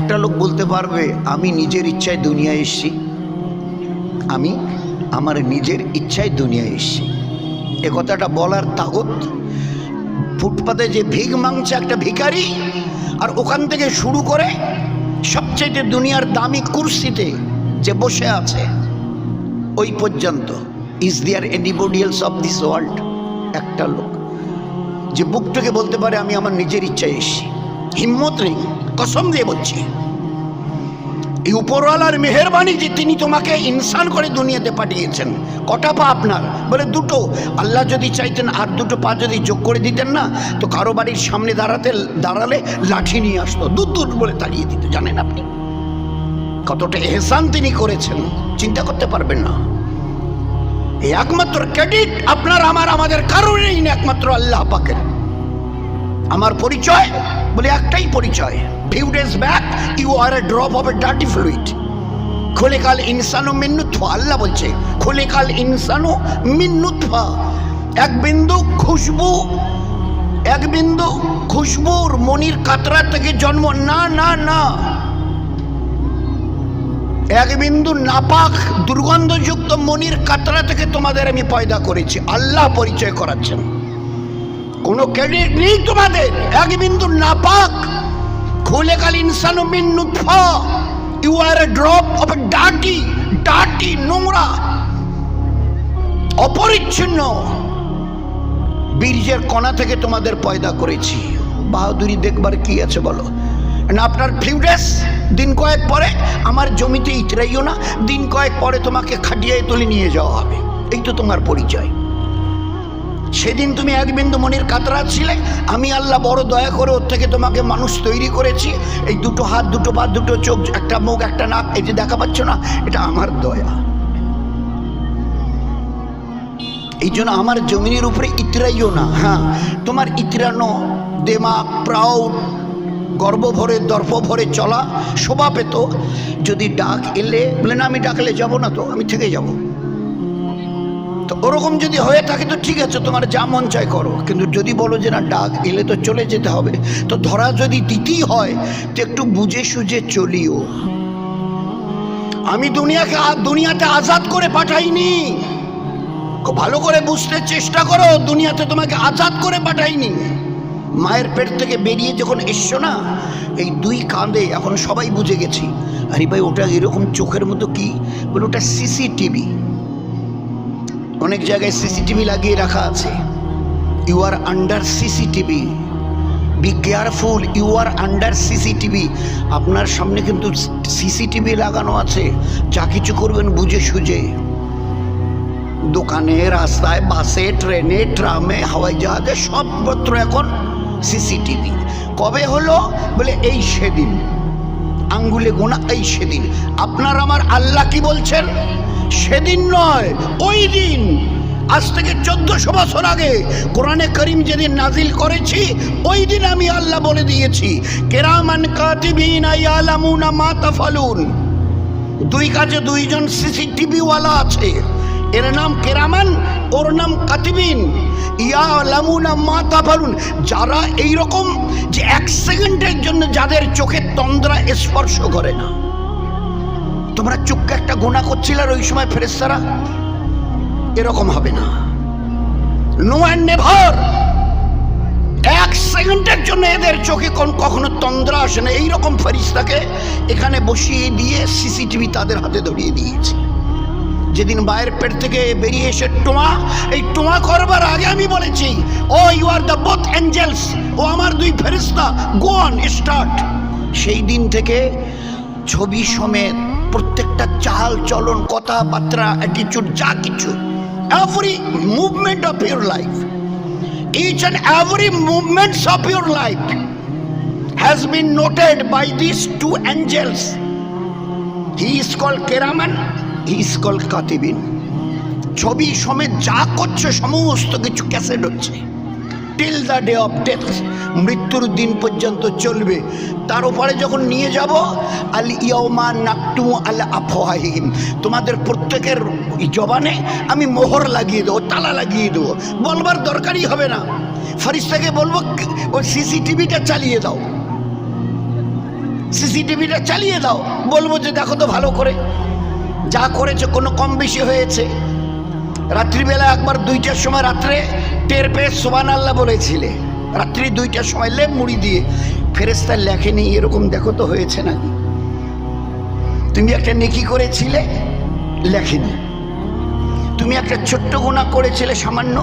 একটা লোক বলতে পারবে, আমি নিজের ইচ্ছায় দুনিয়ায় এসেছি। আমি আমার নিজের ইচ্ছায় দুনিয়ায় এসেছি। এ কথাটা বলার তাগত, ফুটপাতে যে ভিক মাংছে একটা ভিখারি, আর ওখান থেকে শুরু করে সবচেয়ে দুনিয়ার দামি কুর্সিতে যে বসে আছে, ওই পর্যন্ত। ইজ দিয়ার এনিবডি অফ দিস ওয়ার্ল্ড একটা লোক, যে বুকটাকে বলতে পারে, আমি আমার নিজের ইচ্ছায় এসেছি। হিম্মত নেই। কসম দিয়ে বলছি, এই উপরওয়ালার মেহরবানি যে তিনি তোমাকে ইনসান করে দুনিয়াতে পাঠিয়েছেন, কটা পা আপনার বলে দুটো। আল্লাহ যদি চাইতেন আর দুটো পা যদি যোগ করে দিতেন না, তো কারও বাড়ির সামনে দাঁড়াতে, দাঁড়ালে লাঠি নিয়ে আসতো, দূর দূর বলে তাড়িয়ে দিত, জানেন আপনি? কতটা এহসান তিনি করেছেন, চিন্তা করতে পারবেন না। একমাত্র ক্রেডিট আপনার, আমার, আমাদের কারণেই না একমাত্র আল্লাহ পাকের। আমার পরিচয় বলে একটাই পরিচয়। Few days back you are a drop of a dirty fluid খোলে কাল ইনসানু মিন্নুৎফা আল্লাহ বলছে খোলে কাল ইনসানু মিন্নুৎফা এক বিন্দু খুশবু, এক বিন্দু খুশবুর মনির কাতরা থেকে জন্ম, না না না। এক বিন্দু নাপাক, দুর্গন্ধযুক্ত মনির কাতরা থেকে তোমাদের আমি পয়দা করেছি। আল্লাহ পরিচয় করাচ্ছেন। কোনো ক্রেডিট নেই তোমাদের। এক বিন্দু নাপাক। খুলে কাল ইনসানু mean you are a drop of ডাটি ডাটি নোংরা। অপরিচ্ছন্ন। বীর্যের কণা থেকে তোমাদের পয়দা করেছি। বাহাদুরি দেখবার কি আছে বলো? না আপনার ফিউডেস দিন কয়েক পরে আমার জমিতে ইতরাইও না, দিন কয়েক পরে তোমাকে খাটিয়ে তুলে নিয়ে যাওয়া হবে। এই তো তোমার পরিচয়। সেদিন তুমি এক বিন্দু মনির ছিলে, আমি আল্লাহ বড় দয়া করে ওর থেকে তোমাকে মানুষ তৈরি করেছি। এই দুটো হাত, দুটো পা, দুটো চোখ, একটা মুখ, একটা নাক, এই যে দেখা পাচ্ছ না, এটা আমার দয়া। এই জন্য আমার জমিনের উপরে ইতরাইও না হ্যাঁ। তোমার ইতরানো দেমাগ প্রাউড গর্ব ভরে দর্প ভরে চলা শোভা পেত। যদি ডাক এলে, বলে না, আমি ডাকলে যাব না তো, আমি থেকে যাব। তো ওরকম যদি হয়ে থাকে তো ঠিক আছে, তোমার যা মন চায় করো। কিন্তু যদি বলো যে না, ডাক এলে তো চলে যেতে হবে। তো ধরা যদি দিতেই হয়, তো একটু বুঝে সুঝে চলিও। আমি দুনিয়াকে দুনিয়াতে আজাদ করে পাঠাইনি। ভালো করে বুঝতে চেষ্টা করো, দুনিয়াতে তোমাকে আজাদ করে পাঠাইনি। মায়ের পেট থেকে বেরিয়ে যখন এসছো না, এই দুই কাঁধে এখন সবাই বুঝে গেছি। আরে ভাই, ওটা এরকম চোখের মতো কি? বলে ওটা সিসিটিভি। অনেক জায়গায় সিসিটিভি লাগিয়ে রাখা আছে। You are under CCTV. Be careful you are under CCTV. আপনার সামনে কিন্তু সিসিটিভি লাগানো আছে। যা কিছু করবেন বুঝে সুঝে। দোকানে, রাস্তায়, বাসে, ট্রেনে, ট্রামে, হাওয়াই জাহাজে সবত্র এখন সিসিটিভি। কবে হলো? বলে এই সেদিন। আঙ্গুলে গোনা এই সেদিন। আপনার আমার আল্লাহ কি বলছেন? সেদিন নয়, ওই দিন। আজ থেকে চোদ্দশো বছর আগে কোরআনে করিম যেদিন নাজিল করেছি, ওই দিন আমি আল্লাহ বলে দিয়েছি, কেরামান কাতিবিন আয়ালামুনা মা তাফালুন। দুই কাজে দুইজন সিসিটিভিওয়ালা আছে, এর নাম কেরামান, ওর নাম কাতিবিন। ইয়া লামুনা মা তাফালুন, যারা এই রকম যে এক সেকেন্ডের জন্য যাদের চোখের তন্দ্রা স্পর্শ করে না। তোমরা চোখকে একটা গোনা করছিলে আর ওই সময় ফেরেস্তারা এরকম হবে না। নো অ্যান্ড নেভার এক সেকেন্ডের জন্য এদের চোখে কোন কখনো তন্দ্রা আসে না। এইরকম ফেরিস্তাকে এখানে বসিয়ে দিয়ে সিসিটিভি তাদের হাতে ধরিয়ে দিয়েছে। যেদিন মায়ের পেট থেকে বেরিয়ে এসে টোমা এই টোমা করবার আগে আমি বলেছি ও you are the both angels ও আমার দুই ফেরিস্তা গো অন স্টার্ট সেই দিন থেকে ছবি সমেত প্রত্যেকটা চাল, চলন, কথাবার্তা অ্যাটিচিউড যা কিছু। Every movement of your life each and every movements of your life has been noted by this two angels he is call কেরামান he is call কাতিবিন ছবি সমেত যা করছে, সমস্ত কিছু ক্যাসেট হচ্ছে। Till the day of death মৃত্যুর দিন পর্যন্ত চলবে। তার উপরে যখন নিয়ে যাব, আল ইয়মা নাকটু আল আফওয়াহিম তোমাদের প্রত্যেকের জবানে আমি মোহর লাগিয়ে দেবো, তালা লাগিয়ে দেবো। বলবার দরকারই হবে না। ফারিস্তাকে বলব, ওই সিসিটিভিটা চালিয়ে দাও। সিসিটিভিটা চালিয়ে দাও। বলব যে, দেখো তো ভালো করে। যা করেছে, কোনো কম বেশি হয়েছে। রাত্রিবেলা একবার দুইটার সময় রাত্রে টের পেয়ে সোবান আল্লাহ বলেছিলে রাত্রি দুইটার সময় লেপ মুড়ি দিয়ে ফেরেস্তার লেখেনি, এরকম দেখো তো হয়েছে নাকি? তুমি একটা নেকি করেছিলে? লেখেনি। তুমি একটা ছোট্ট গুণা করেছিলে সামান্য?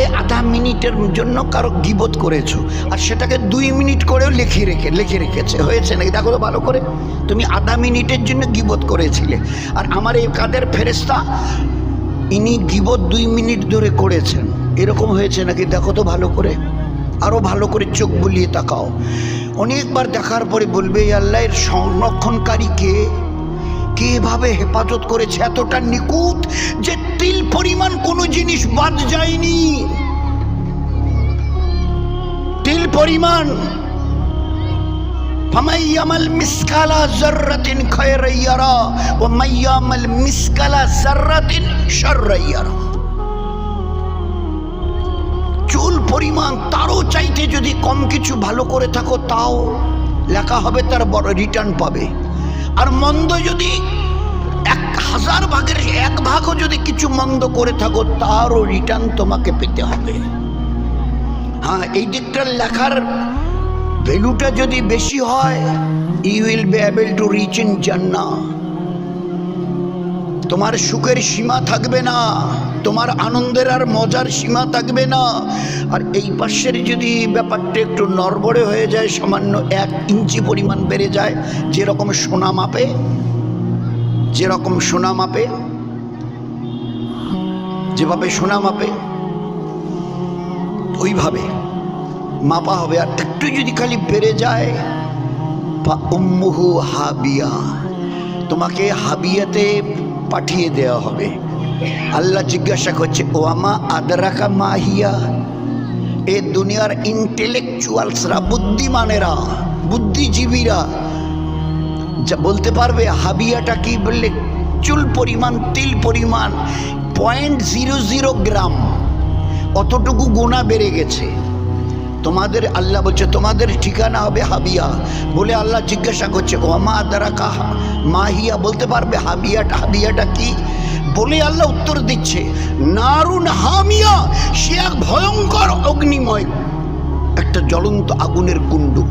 এই আধা মিনিটের জন্য কারও গিবত করেছ, আর সেটাকে দুই মিনিট করেও লিখে রেখে, লিখে রেখেছে, হয়েছে নাকি? দেখো তো ভালো করে, তুমি আধা মিনিটের জন্য গিবত করেছিলে, আর আমার এই কাদের ফেরেস্তা ইনি গিবত দুই মিনিট ধরে করেছেন। এরকম হয়েছে নাকি? দেখো তো ভালো করে। আরও ভালো করে চোখ বুলিয়ে তাকাও। অনেকবার দেখার পরে বলবে এই আল্লাহর সংরক্ষণকারী কে? কীভাবে হেফাজত করেছে এতটা নিকুত যে তিল পরিমাণ কোনো জিনিস বাদ যায়নি? তিল পরিমাণ فمن يعمل مثقال ذرة خيرا يرى ومن يعمل مثقال ذرة شرا يرى চুল পরিমাণ তারও চাইতে যদি কম কিছু ভালো করে থাকো তাও লেখা হবে তার বড় রিটার্ন পাবে আর মন্দ যদি এক হাজার ভাগের এক ভাগও যদি কিছু মন্দ করে থাকো তারও রিটার্ন তোমাকে পেতে হবে হ্যাঁ এই দিকটার লেখার ভ্যালুটা যদি বেশি হয় you will be able to reach in জান্না তোমার সুখের সীমা থাকবে না, তোমার আনন্দের আর মজার সীমা থাকবে না। আর এই পাশের যদি ব্যাপারটা একটু নড়বড়ে হয়ে যায়, সামান্য এক ইঞ্চি পরিমাণ বেড়ে যায়, যেরকম সোনা মাপে, যেরকম সোনা মাপে, যেভাবে সোনা মাপে, ওইভাবে। মাপা হবে। আর একটু যদি খালি বেড়ে যায় হাবিয়া, তোমাকে হাবিয়াতে পাঠিয়ে দেওয়া হবে। আল্লাহ জিজ্ঞাসা করছে ওয়ামা আদরাকা মাহিয়া এ দুনিয়ার ইন্টেলেকচুয়ালসরা বুদ্ধিমানেরা, বুদ্ধিজীবীরা, যা বলতে পারবে, হাবিয়াটা কি বললে, চুল পরিমাণ, তিল পরিমাণ পয়েন্ট জিরো জিরো গ্রাম অতটুকু গোনা বেড়ে গেছে। তোমাদের আল্লাহ বলছে, তোমাদের ঠিকানা হবে হাবিয়া। বলে আল্লাহ জিজ্ঞাসা করছে ওমা দ্বারা কাহা মাহিয়া বলতে পারবে হাবিয়াটা হাবিয়াটা কি? বলে আল্লাহ উত্তর দিচ্ছে, নারুন হামিয়া, সে এক ভয়ঙ্কর অগ্নিময়, একটা জ্বলন্ত আগুনের কুণ্ডু।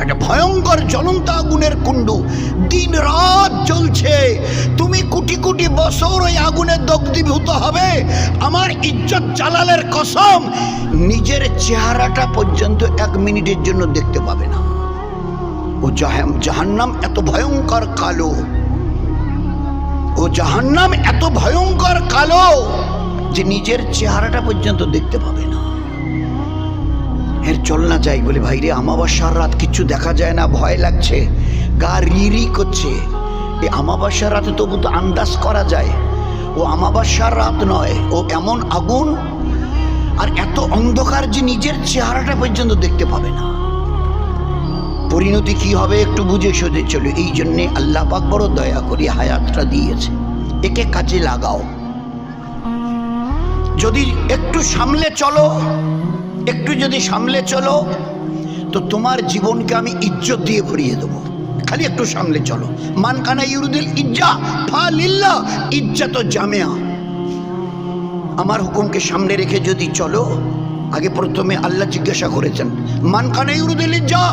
একটা ভয়ঙ্কর জ্বলন্ত আগুনের কুণ্ডু। দিন রাত জ্বলছে। তুমি কোটি কোটি বছর ওই আগুনে দগ্ধীভূত হবে। আমার ইজ্জত জালালের কসম নিজের চেহারাটা পর্যন্ত এক মিনিটের জন্য দেখতে পাবে না। ও জাহান্নাম এত ভয়ঙ্কর কালো। ও জাহান্নাম এত ভয়ঙ্কর কালো যে নিজের চেহারাটা পর্যন্ত দেখতে পাবে না। এর চল না যাই বলে ভাই রে আমাবাসার রাত কিচ্ছু দেখা যায় না, ভয় লাগছে, গা রি করছে। এই আমাবাসার রাতে তবু তো আন্দাজ করা যায়, ও আমাবাসার রাত নয়, ও এমন আগুন, আর এত অন্ধকার যে নিজের চেহারাটা পর্যন্ত দেখতে পাবে না। পরিণতি কি হবে একটু বুঝে সোজে চলো, এই জন্যে আল্লাহ পাক বড় দয়া করি হায়াতটা দিয়েছে। একে কাজে লাগাও। যদি একটু সামলে চলো একটু যদি সামলে চলো, তো তোমার জীবনকে আমি ইজ্জত দিয়ে ভরিয়ে দেবো। খালি একটু সামলে চলো। মানখানা ইউরুদিল ইজ্জা ফা লিল্লা ইজ্জা তো জামেয়া। আমার হুকুমকে সামনে রেখে যদি চলো আগে প্রথমে আল্লাহ জিজ্ঞাসা করেছেন মানখানে ইউরুদিল ইজ্জা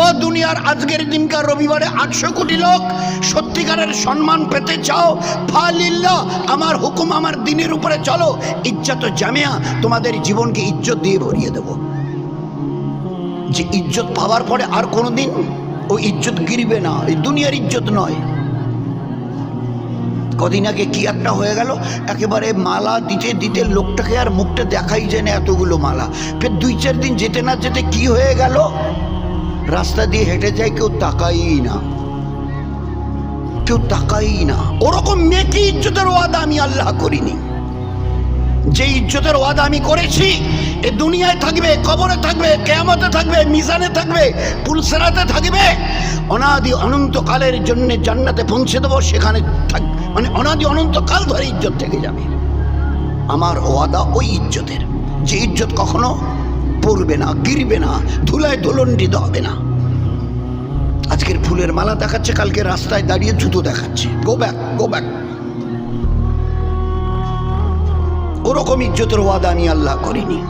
ও দুনিয়ার আজকের দিনকার রবিবারে আটশো কোটি লোক সত্যিকারের সম্মান পেতে চাও ফালিল্লা আমার হুকুম আমার দিনের উপরে চলো, ইজ্জত জামিয়া তোমাদের জীবনকে ইজ্জত দিয়ে ভরিয়ে দেব। যে ইজ্জত পাওয়ার পরে আর কোনোদিন ও ইজ্জত গিরবে না, এই দুনিয়ার ইজ্জত নয়। কদিন আগে কি একটা হয়ে গেল, একেবারে মালা দিতে দিতে লোকটাকে আর মুখটা দেখাই যায় না এতগুলো মালা। ফের দুই চার দিন যেতে না যেতে কি হয়ে গেল? রাস্তা দিয়ে হেঁটে যায়, কেউ তাকাই না। কেউ তাকাই না। ওরকম মেয়েকে ইজ্জতের ওয়াদা আমি আল্লাহ করিনি। যে ইজ্জতের ওয়াদা আমি করেছি, এ দুনিয়ায় থাকবে, কবরে থাকবে, কেয়ামতে থাকবে, মিজানে থাকবে, পুলসেরাতে থাকবে, অনাদি অনন্তকালের জন্য জান্নাতে পৌঁছে দেবো, সেখানে থাক মানে অনাদি অনন্তকাল ধরে ইজ্জত থেকে যাবে। আমার ওয়াদা ওই ইজ্জতের, যে ইজ্জত কখনো পড়বে না, গিরবে না, ধুলায় দোলন্ডিত হবে না। আজকের ফুলের মালা দেখাচ্ছে, কালকে রাস্তায় দাঁড়িয়ে জুতো দেখাচ্ছে। গো ব্যাক গো ব্যাক ওরকম ইজ্জতের ওয়াদা আমি আল্লাহ করিনি।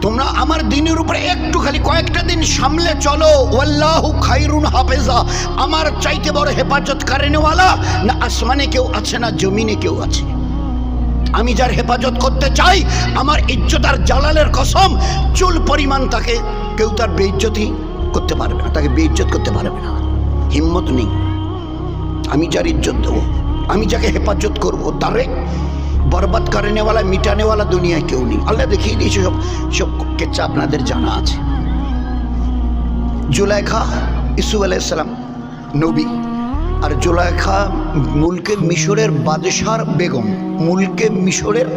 তোমরা আমার দিনের উপরে একটু খালি কয়েকটা দিন সামলে চলো। ওয়াল্লাহু খাইরুন হাফেজা। আমার চাইতে বড় হেফাজত কারেনেওয়ালা না আসমানে কেউ আছে, না জমিনে কেউ আছে। আমি যার হেফাজত করতে চাই, আমার ইজ্জত আর জালালের কসম, চুল পরিমাণ তাকে কেউ তার বেইজ্জতি করতে পারবে না, তাকে বেইজ্জত করতে পারবে না। হিম্মত নেই। আমি যার ইজ্জত দেবো, আমি যাকে হেফাজত করব, তারে বরবাদ করেনেওয়ালা, মিটানেওয়ালা দুনিয়ায় কেউ নেই। আল্লাহ দেখিয়ে দিয়েছে সব সব কেচ্ছা আপনাদের জানা আছে। জুলাইখা ইসু আলাইসালাম নবী, আর জুলাইখা মুলকে মিশরের বাদশার বেগম মুলকে মিশরের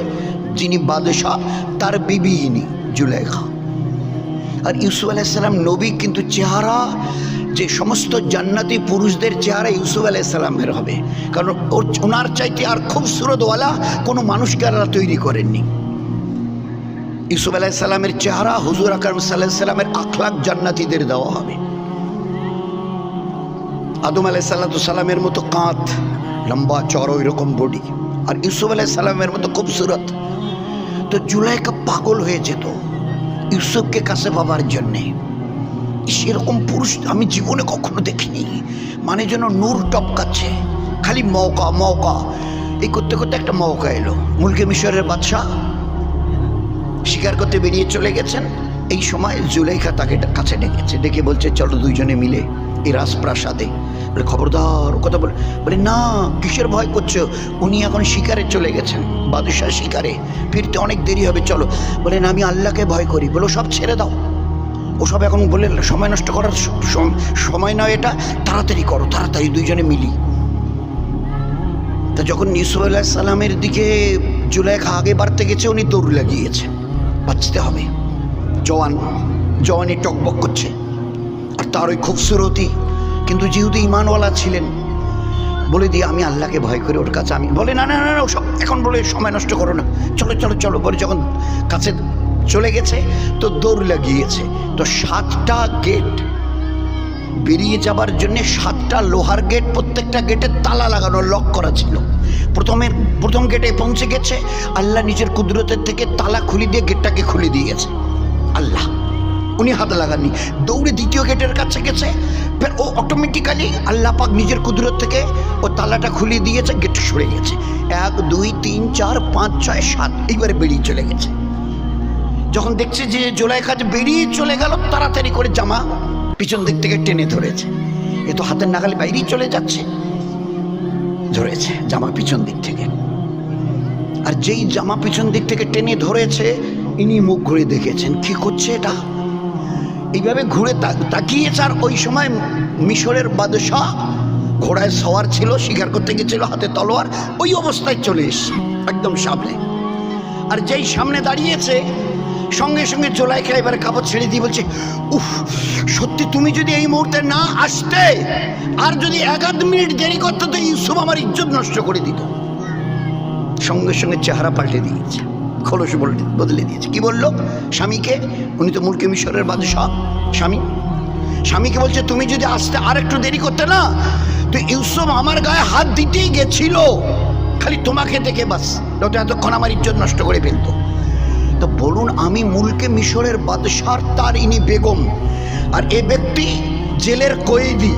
যিনি বাদশাহ, তার বিবি ইনি জুলাইখা। আর ইউসুফ আলাইসাল্লাম নবী, কিন্তু চেহারা যে সমস্ত জান্নাতি পুরুষদের চেহারা ইউসুফ আলাইসাল্লামের হবে। কারণ ওর ওনার চাইতে আর খুব সুরতওয়ালা কোনো মানুষকে আর তৈরি করেননি। ইউসুফ আলাইসাল্লামের চেহারা হুজুর আকরম সাল্লাহ সাল্লামের আখলাক জান্নাতিদের দেওয়া হবে। আদম আলাই সাল্লামের মতো কাঁধ, লম্বা চড় ওই রকম বডি, আর ইউসুফ আলাই সাল্লামের মতো খুবসুরত। তো জুলাইকা পাগল হয়ে যেত ইউসুফকে কাছে পাবার জন্যে। সেরকম পুরুষ আমি জীবনে কখনো দেখিনি। মানে যেন নূর টপকাচ্ছে। খালি মৌকা মৌকা এই করতে করতে একটা মৌকা এলো। মুলকে মিশরের বাদশাহ শিকার করতে বেরিয়ে চলে গেছেন। এই সময় জুলাইখা তাকে কাছে ডেকেছে। ডেকে বলছে, চলো দুইজনে মিলে এই রাজপ্রাসাদে। বলে, খবরদার, ও কথা বলে বলে, না, কিসের ভয় করছ? উনি এখন শিকারে চলে গেছেন। বাদশাহ শিকারে। ফিরতে অনেক দেরি হবে, চলো। বলে, না, আমি আল্লাহকে ভয় করি। বলো, সব ছেড়ে দাও। ওসব এখন বলে সময় নষ্ট করার সময় নয় এটা। তাড়াতাড়ি করো, তাড়াতাড়ি দুইজনে মিলি। তা যখন ইউসুফ আল্লাহ সালামের দিকে জুলাইখা আগে বাড়তে গেছে, উনি দৌড় লাগিয়েছেন বাঁচতে হবে। জওয়ান জওয়ানি টকবক করছে। আর তার ওই খুবসুরতি। কিন্তু যেহেতু ইমানওয়ালা ছিলেন, বলে দিয়ে আমি আল্লাহকে ভয় করে, ওর কাছে আমি বলে, না না না ওসব এখন বলে সময় নষ্ট করো না। চলো চলো চলো। বলে যখন কাছে চলে গেছে, তো দৌড় লাগিয়েছে। তো সাতটা গেট বেরিয়ে যাবার জন্য সাতটা লোহার গেট প্রত্যেকটা গেটে তালা লাগানো লক করা ছিল। প্রথমের প্রথম গেটে পৌঁছে গেছে, আল্লাহ নিজের কুদরতের থেকে তালা খুলে দিয়ে গেটটাকে খুলে দিয়েছে আল্লাহ, উনি হাত লাগাননি। দৌড়ে দ্বিতীয় গেটের কাছে গেছে, ফের ও অটোমেটিক্যালি আল্লাহ পাক নিজের কুদরত থেকে ও তালাটা খুলে দিয়েছে গেট সরে গেছে। এক, দুই, তিন, চার, পাঁচ, ছয়, সাত, এইবারে বেরিয়ে চলে গেছে। যখন দেখছে যে জোলাই কাজ বেরিয়ে চলে গেল, তাড়াতাড়ি করে জামা পিছন দিক থেকে টেনে ধরেছে। এ তো হাতের নাগালে বাইরেই চলে যাচ্ছে। ধরেছে জামা পিছন দিক থেকে। আর যেই জামা পিছন দিক থেকে টেনে ধরেছে, ইনি মুখ ঘুরে দেখেছেন, কি করছে এটা? এইভাবে ঘুরে তাকিয়েছে, আর ওই সময় মিশরের বাদশাহ ঘোড়ায় সওয়ার ছিল, শিকার করতে গেছিল, হাতে তলোয়ার, ওই অবস্থায় চলে এসছে, একদম সামনে। আর যেই সামনে দাঁড়িয়েছে সঙ্গে সঙ্গে জোলাইখা এবারে কাপড় ছেড়ে দিয়ে বলছে, উফ, সত্যি তুমি যদি এই মুহূর্তে না আসতে, আর যদি এক আধ মিনিট দেরি করতে, তো ইউসুফ আমার ইজ্জত নষ্ট করে দিত। সঙ্গে সঙ্গে চেহারা পাল্টে দিয়েছে, খোলস বদলে দিয়েছে। কি বলল? স্বামীকে? উনি তো মুলকে মিশরের বাদশাহ। স্বামী? স্বামীকে বলছে, তুমি যদি আসতে আর একটু দেরি করতে না, তো ইউসুফ আমার গায়ে হাত দিতেই গেছিল। খালি তোমাকে দেখে বাস, নয়তো এতক্ষণ আমার ইজ্জত নষ্ট করে ফেলতো। তো বলুন, আমি মুলকে মিশরের বাদশার তার ইনি বেগম। আর এ ব্যক্তি জেলের কয়েদি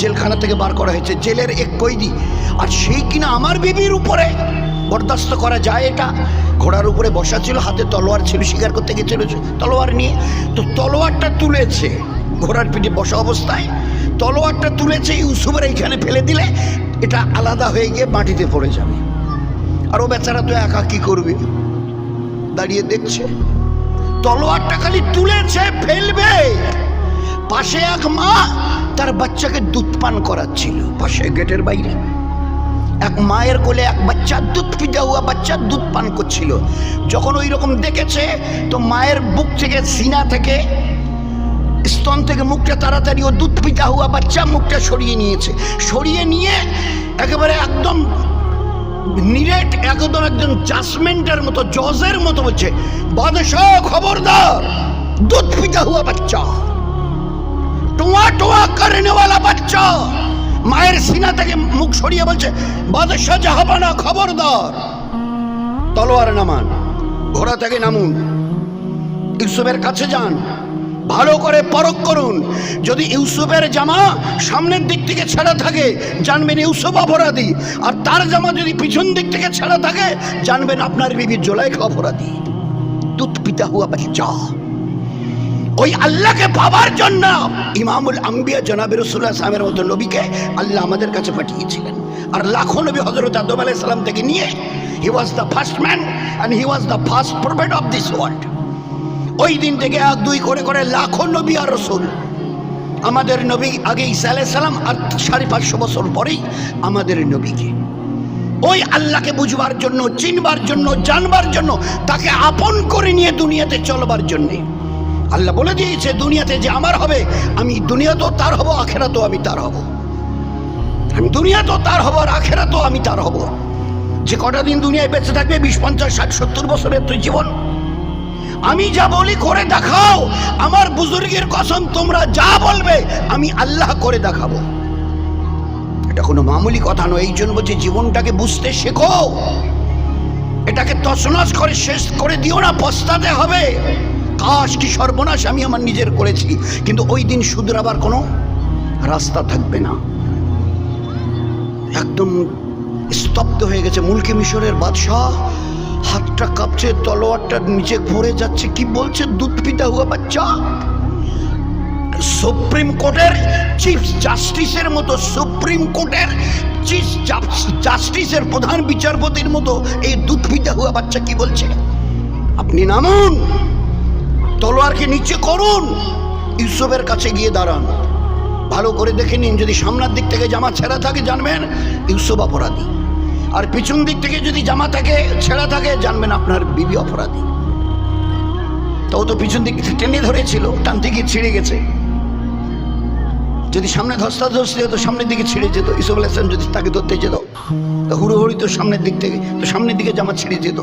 জেলখানা থেকে বার করা হয়েছে, জেলের এক কয়েদি আর সেই কিনা আমার বিবির উপরে বরদাস্ত করা যায় এটা। ঘোড়ার উপরে বসা ছিল, হাতে তলোয়ার ছিল, শিকার করতে গেছিল তলোয়ার নিয়ে তো তলোয়ারটা তুলেছে, ঘোড়ার পিঠে বসা অবস্থায়। তলোয়ারটা তুলেছে, ইউসুফের এইখানে ফেলে দিলে এটা আলাদা হয়ে গিয়ে মাটিতে পড়ে যাবে। আর ও বেচারা তো একা কি করবে? দাঁড়িয়ে দেখছে। তলোয়ারটা খালি তুলেছে ফেলবে। পাশে এক মা তার বাচ্চাকে দুধ পান করাচ্ছিল, পাশে গেটের বাইরে। এক মায়ের কোলে এক বাচ্চা দুধ পিতা হুয়া বাচ্চা দুধ পান করছিল। যখন ওই রকম দেখেছে, তো মায়ের বুক থেকে সিনা থেকে স্তন থেকে মুখটা তাড়াতাড়ি ও দুধ পিতা হুয়া বাচ্চা মুখটা সরিয়ে নিয়েছে। সরিয়ে নিয়ে একেবারে একদম নিরেট একদম একজন জাজমেন্টের মতো, জজের মতো বলছে, বাদশাহ, খবরদার দুধ পিতা হুয়া বাচ্চা, টোয়া টোয়া করেনেওয়ালা বাচ্চা। মায়ের সিনা থেকে মুখ সরিয়ে বলছে, বাদশাহ জাহাবানা খবরদার। তলোয়ার নামান, ঘোড়া থেকে নামুন, ইউসুফের কাছে যান। ভালো করে পরখ করুন। যদি ইউসুফের জামা সামনের দিক থেকে ছেঁড়া থাকে, জানবেন ইউসুফ অপরাধী। আর তার জামা যদি পিছন দিক থেকে ছেঁড়া থাকে, জানবেন আপনার বিবি জোলাইখা অপরাধী। দুধ পিতা হুয়া বাচ্চা ওই আল্লাহকে পাবার জন্য ইমামুল আম্বিয়া জনাব রসুল্লাহ সাহেবের মতো নবীকে আল্লাহ আমাদের কাছে পাঠিয়েছিলেন। আর লাখো নবী হজরত আদম আলাই সালাম থেকে নিয়ে he was the first man and he was the first prophet of this world ওই দিন থেকে এক, দুই করে করে লাখো নবী আর রসুল। আমাদের নবী আগে ইসা আলাই সালাম আর সাড়ে পাঁচশো বছর পরেই আমাদের নবীকে। ওই আল্লাহকে বুঝবার জন্য, চিনবার জন্য, জানবার জন্য, তাকে আপন করে নিয়ে দুনিয়াতে চলবার জন্যে। আল্লাহ বলে দিয়েছে, দুনিয়াতে যে আমার হবে, আমি দুনিয়া তো তার হব আখেরা তো আমি তার হব। আমি দুনিয়া তো তার হব আর আখেরা তো আমি তার হব। যে কটা দিন দুনিয়ায় বেঁচে থাকবে, বিশ, পঞ্চাশ, ষাট, সত্তর বছরের তুই জীবন আমি যা বলি করে দেখাও। আমার বুজুর্গের কসম, তোমরা যা বলবে, আমি আল্লাহ করে দেখাবো। এটা কোনো মামুলি কথা নয়, এই জন্য বলছি জীবনটাকে বুঝতে শেখো। এটাকে তছনছ করে, শেষ করে দিও না, পস্তাতে হবে। কাশ কি সর্বনাশ আমি আমার নিজের করেছি, কিন্তু ওই দিন শুধরাবার কোনো রাস্তা থাকবে না। একদম স্তব্ধ হয়ে গেছে মুলকি মিশরের বাদশাহ। হাতটা কাঁপছে, তলোয়ারটা নিচে পড়ে যাচ্ছে। কি বলছে দুধ পিতা হুয়া বাচ্চা? সুপ্রিম কোর্টের চিফ জাস্টিসের মতো, সুপ্রিম কোর্টের চিফ জাস্টিসের প্রধান বিচারপতির মতো এই দুধ পিতা হুয়া বাচ্চা কি বলছে? আপনি নামুন, তলোয়ারকে নিচে করুন, ইউসুফের কাছে গিয়ে দাঁড়ান। ভালো করে দেখে নিন, যদি সামনের দিক থেকে জামা ছেঁড়া থাকে, জানবেন, ইউসুফ অপরাধী। আর পিছন দিক থেকে যদি জামা থাকে, ছেঁড়া থাকে, জানবেন আপনার বিবি অপরাধী। তো ও তো পিছন দিক টেনে ধরেছিল টানতে গিয়ে ছিঁড়ে গেছে। যদি সামনে ধস্তা ধস্তি হতো, সামনের দিকে ছিঁড়ে যেত ইসব আলাইসলাম যদি তাকে ধরতে যেত, তো হুড়োহুড়ি তো সামনের দিক থেকে, তো সামনের দিকে জামা ছিঁড়ে যেত।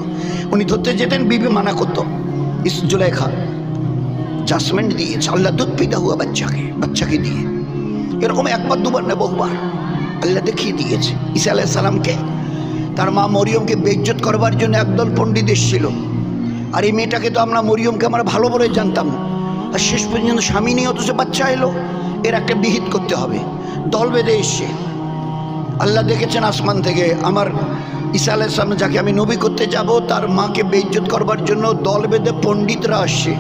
উনি ধরতে যেতেন, বিবি মানা করতো। ইস জুলেখা জাজমেন্ট দিয়েছে আল্লাহ দুধ পিতা হুয়া বাচ্চাকে বাচ্চাকে দিয়ে। এরকম একবার, দুবার না বহুবার, আল্লাহ দেখিয়ে দিয়েছে। ঈসা আলাহ সালামকে তার মা মরিয়মকে বেজ্জত করবার জন্য একদল পণ্ডিত এসেছিল। আর এই মেয়েটাকে তো আমরা মরিয়মকে আমরা ভালো বলে জানতাম আর শেষ পর্যন্ত স্বামী নিয়ে অথচ বাচ্চা এলো। এর একটা বিহিত করতে হবে। দল বেঁধে এসছে। আল্লাহ দেখেছেন আসমান থেকে, আমার ঈসা আলাহ সালাম যাকে আমি নবী করতে যাব, তার মাকে বেইজ্জত করবার জন্য দল বেঁধে পণ্ডিতরা আসছে।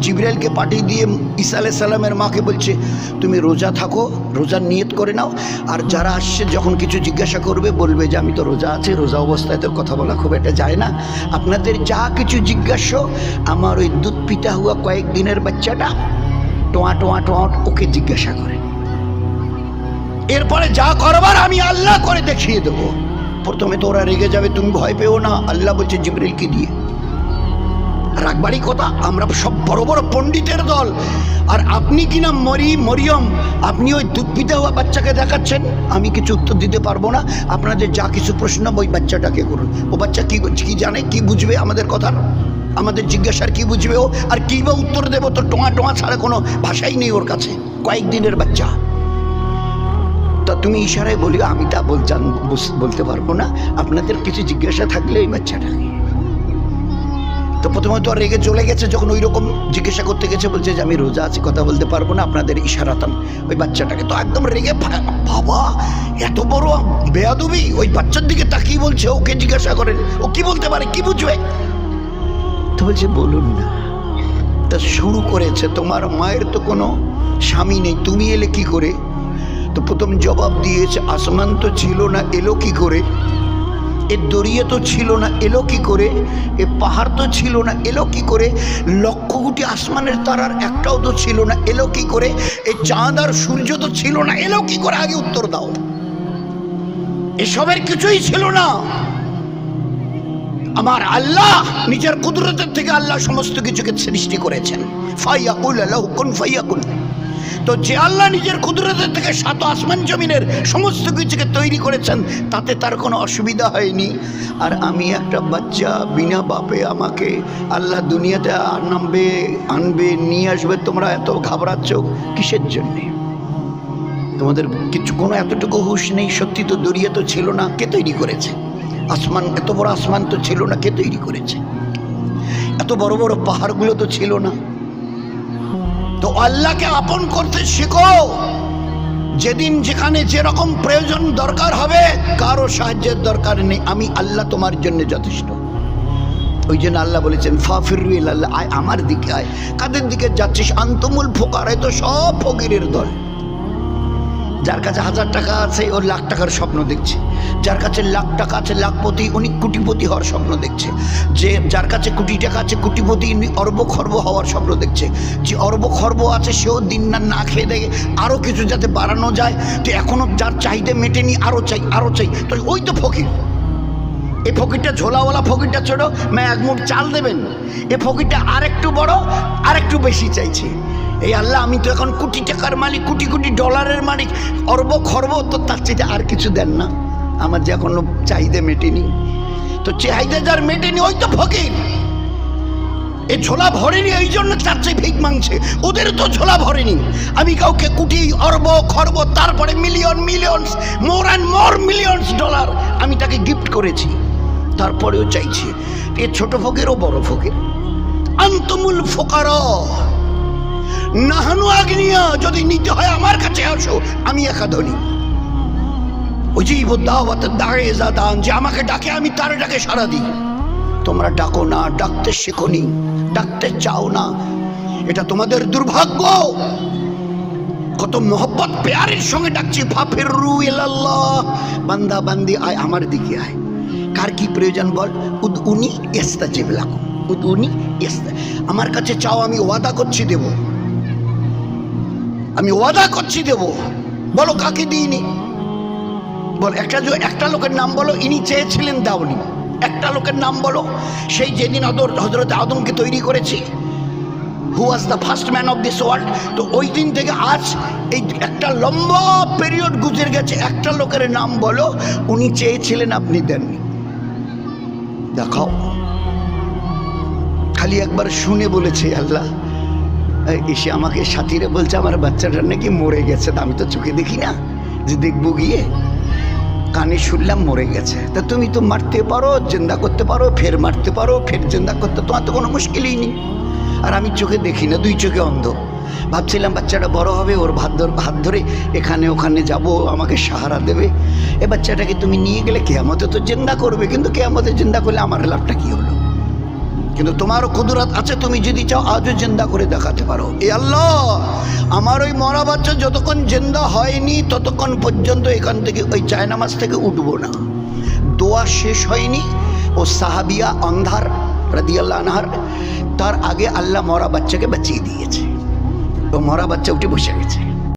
জিবরাইলকে পাঠিয়ে দিয়ে ঈসা আলাহ সাল্লামের মাকে বলছে, তুমি রোজা থাকো, রোজার নিয়ত করে নাও। আর যারা আসছে, যখন কিছু জিজ্ঞাসা করবে, বলবে যে, আমি তো রোজা আছি, রোজা অবস্থায় তো কথা বলা খুব একটা যায় না। আপনাদের যা কিছু জিজ্ঞাসা, আমার ওই দুধ পিতা হুয়া কয়েকদিনের বাচ্চাটা টোয়া টোয়া টোয়া ওকে জিজ্ঞাসা করে। এরপরে যা করবার, আমি আল্লাহ করে দেখিয়ে দেবো। প্রথমে তো ওরা রেগে যাবে, তুমি ভয় পেও না। আল্লাহ বলছে জিবরিলকে দিয়ে রাখবারই কথা, আমরা সব বড় বড় পণ্ডিতের দল। আর আপনি কিনা মরি, মরিয়ম, আপনি ওই দুধপিতা হওয়া বাচ্চাকে দেখাচ্ছেন? আমি কিছু উত্তর দিতে পারব না। আপনাদের যা কিছু প্রশ্ন, ওই বাচ্চাটাকে করুন। ও বাচ্চা কি কি জানে, কি বুঝবে আমাদের কথার? আমাদের জিজ্ঞাসার কি বুঝবে ও? আর কী বা উত্তর দেবো? তো টোঁয়া টোঁয়া ছাড়া কোনো ভাষাই নেই ওর কাছে। কয়েকদিনের বাচ্চা। তা তুমি ইশারায় বলি আমি তা বলতে পারব না। আপনাদের কিছু জিজ্ঞাসা থাকলে ওই বাচ্চাটাকে। তো আর রেগে চলে গেছে, যখন ওই রকম জিজ্ঞাসা করতে গেছে, বলছে যে আমি রোজা আছি, কথা বলতে পারব না, আপনাদের ইশারাতাম। ওই বাচ্চাটাকে তো একদম রেগে বাবা, এত বড় বেয়াদবি, ওই বাচ্চার দিকে তাকিয়ে বলছে, ওকে জিজ্ঞাসা করেন, ও কি বলতে পারে, কি বুঝবে? তো বলছে, বলুন না, তা শুরু করেছে, তোমার মায়ের তো কোনো স্বামী নেই, তুমি এলে কি করে? তো প্রথম জবাব দিয়েছে, আসমান তো ছিল না, এলো কি করে? এ দরিয়া তো ছিল না, এলো কি করে? এ পাহাড় তো ছিল না, এলো কি করে? লক্ষ কোটি আসমানের তারার একটাও তো ছিল না, এলো কি করে? এ চাঁদ আর সূর্য তো ছিল না, এলো কি করে? আগে উত্তর দাও। এসবের কিছুই ছিল না। আমার আল্লাহ নিজের কুদরতের থেকে আল্লাহ সমস্ত কিছুকে সৃষ্টি করেছেন। ফাইয়াকুল আল্লাহ কুন ফাইয়াকুল তো যে আল্লাহ নিজের কুদরতের থেকে সাত আসমান জমিনের সমস্ত কিছুকে তৈরি করেছেন, তাতে তার কোনো অসুবিধা হয়নি। আর আমি একটা বাচ্চা, বিনা বাপে আমাকে আল্লাহ দুনিয়াতে নামবে আনবে, নিয়ে আসবে, তোমরা এত ঘাবড়াচ্ছ কিসের জন্যে? তোমাদের কিছু কোনো এতটুকু হুশ নেই, সত্যি তো দরিয়া তো ছিল না, কে তৈরি করেছে? আসমান, এত বড় আসমান তো ছিল না, কে তৈরি করেছে? এত বড় বড় পাহাড়গুলো তো ছিল না। আল্লাহকে আপন করতে শেখো। যেদিন যেখানে যেরকম প্রয়োজন দরকার হবে, কারও সাহায্যের দরকার নেই। আমি আল্লাহ তোমার জন্য যথেষ্ট। ওই জন্য আল্লাহ বলেছেন ফাফিরুল আল্লাহ, আয় আমার দিকে আয়। কাদের দিকে যাচ্ছিস? আন্তমূল ফোকার তো সব ফকিরের দল। যার কাছে হাজার টাকা আছে ওর লাখ টাকার স্বপ্ন দেখছে। যার কাছে লাখ টাকা আছে, লাখপতি, উনি কোটিপতি হওয়ার স্বপ্ন দেখছে। যে যার কাছে কোটি টাকা আছে, কোটিপতি, উনি অর্ব খর্ব হওয়ার স্বপ্ন দেখছে। যে অর্ব খর্ব আছে, সেও দিন না না খেয়ে দেয়। আরও কিছু যাতে বাড়ানো যায়, তো এখনও যার চাহিদা মেটেনি আরও চাই আরও চাই। তো ওই তো ফকির। এই ফকিরটা ঝোলাওয়ালা ফকিরটা ছোট ম্যা চাল দেবেন। এ ফকিরটা আর আরেকটু বড়, আরেকটু বেশি চাইছে। এই আল্লাহ, আমি তো এখন কোটি টাকার মালিক, কোটি কোটি ডলারের মালিক, অর্ব খর্ব, তো তার চাইতে আর কিছু দেন না। আমার যে এখনও চাহিদা মেটেনি। তো চাহিদা যার মেটেনি, ওই তো ফকির। এ ঝোলা ভরেনি, এই জন্য তার চেয়ে ভিক মাংছে ওদের তো ঝোলা ভরেনি। আমি কাউকে কোটি, অর্ব, খর্ব, তারপরে million millions more and more millions dollar আমি তাকে গিফট করেছি। তারপরেও চাইছি। এ ছোট ফকির ও বড় ফকির। আন্তমুল ফোকার। নাহানু আগ্নিয়া, যদি নিতে হয় আমার কাছে আসো, আমি একা ধনী। অজীব দাওয়াত দাঁড়ে দান যে আমাকে ডাকে, আমি তার ডাকে সারা দিই। তোমরা ডাকো না, ডাকতে শেখনি ডাকতে চাও না। এটা তোমাদের দুর্ভাগ্য। কত মোহব্বত পেয়ারের সঙ্গে ডাকছি, ফাফের রু এলাল্লাহ বান্দা, বান্দি, আয়, আমার দিকে আয়। কার কি প্রয়োজন বল? উদ উনি এস্তা জেবলাকুম উদ উনি এস্তা আমার কাছে চাও, আমি ওয়াদা করছি, দেব। আমি ওয়াদা করছি দেব। বলো, কাকে দিইনি? বল, একটা একটা লোকের নাম বলো, ইনি চেয়েছিলেন দাওনি। একটা লোকের নাম বলো, সেই যেদিন আদর হজরত আদমকে তৈরি করেছি who was the first man of this world তো ওই দিন থেকে আজ এই একটা লম্বা পিরিয়ড গুজরে গেছে, একটা লোকের নাম বলো, উনি চেয়েছিলেন আপনি দেননি। দেখাও। খালি একবার শুনে বলেছে আল্লাহ এসে আমাকে সাথীরা বলছে, আমার বাচ্চাটা নাকি মরে গেছে। তা আমি তো চোখে দেখি না, যে দেখব গিয়ে। কানে শুনলাম মরে গেছে। তা তুমি তো মারতে পারো, জিন্দা করতে পারো, ফের মারতে পারো, ফের জিন্দা করতে, তোমার তো কোনো মুশকিলই নেই। আর আমি চোখে দেখি না, দুই চোখে অন্ধ। ভাবছিলাম বাচ্চাটা বড় হবে, ওর ভাত ধর হাত ধরে এখানে ওখানে যাব, আমাকে সাহারা দেবে। এ বাচ্চাটাকে তুমি নিয়ে গেলে কেয়ামতে তো জিন্দা করবে, কিন্তু কেয়ামতে জিন্দা করলে আমার লাভটা কী হলো? কিন্তু তোমারও কুদরত আছে, তুমি যদি চাও আজও জিন্দা করে দেখাতে পারো। এ আল্লাহ, আমার ওই মরা বাচ্চা যতক্ষণ জিন্দা হয়নি, ততক্ষণ পর্যন্ত এখান থেকে ওই চায়নামাজ থেকে উঠবো না। দোয়া শেষ হয়নি, ও সাহাবিয়া অন্ধার, রাদিয়াল্লাহ আনহার, তার আগে আল্লাহ মরা বাচ্চাকে বাঁচিয়ে দিয়েছে। ও মরা বাচ্চা উঠে বসে গেছে।